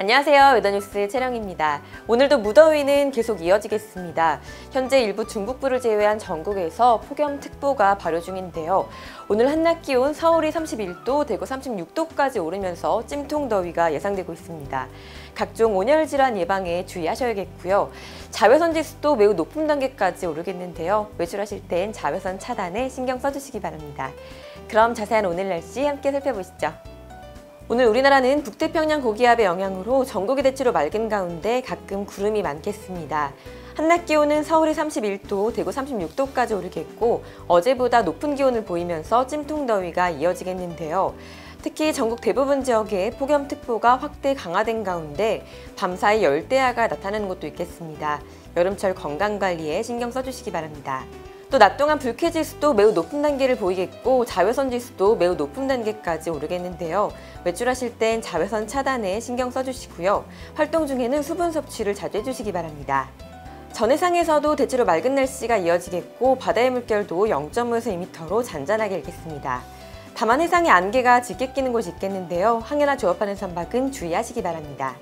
안녕하세요. 웨더뉴스 채령입니다. 오늘도 무더위는 계속 이어지겠습니다. 현재 일부 중북부를 제외한 전국에서 폭염특보가 발효 중인데요. 오늘 한낮 기온 서울이 31도, 대구 36도까지 오르면서 찜통더위가 예상되고 있습니다. 각종 온열 질환 예방에 주의하셔야겠고요. 자외선 지수도 매우 높은 단계까지 오르겠는데요. 외출하실 땐 자외선 차단에 신경 써주시기 바랍니다. 그럼 자세한 오늘 날씨 함께 살펴보시죠. 오늘 우리나라는 북태평양 고기압의 영향으로 전국이 대체로 맑은 가운데 가끔 구름이 많겠습니다. 한낮 기온은 서울이 31도, 대구 36도까지 오르겠고 어제보다 높은 기온을 보이면서 찜통더위가 이어지겠는데요. 특히 전국 대부분 지역에 폭염특보가 확대 강화된 가운데 밤사이 열대야가 나타나는 곳도 있겠습니다. 여름철 건강관리에 신경 써주시기 바랍니다. 또 낮 동안 불쾌지수도 매우 높은 단계를 보이겠고 자외선 지수도 매우 높은 단계까지 오르겠는데요. 외출하실 땐 자외선 차단에 신경 써주시고요. 활동 중에는 수분 섭취를 자주 해주시기 바랍니다. 전해상에서도 대체로 맑은 날씨가 이어지겠고 바다의 물결도 0.5에서 2m로 잔잔하게 일겠습니다. 다만 해상에 안개가 짙게 끼는 곳이 있겠는데요. 항해나 조업하는 선박은 주의하시기 바랍니다.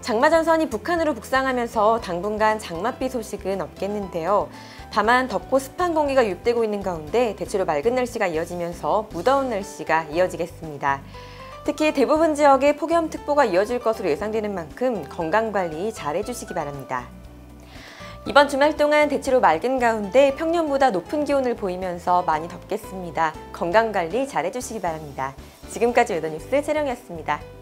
장마전선이 북한으로 북상하면서 당분간 장맛비 소식은 없겠는데요. 다만 덥고 습한 공기가 유입되고 있는 가운데 대체로 맑은 날씨가 이어지면서 무더운 날씨가 이어지겠습니다. 특히 대부분 지역에 폭염특보가 이어질 것으로 예상되는 만큼 건강관리 잘 해주시기 바랍니다. 이번 주말 동안 대체로 맑은 가운데 평년보다 높은 기온을 보이면서 많이 덥겠습니다. 건강관리 잘 해주시기 바랍니다. 지금까지 웨더뉴스 채령이었습니다.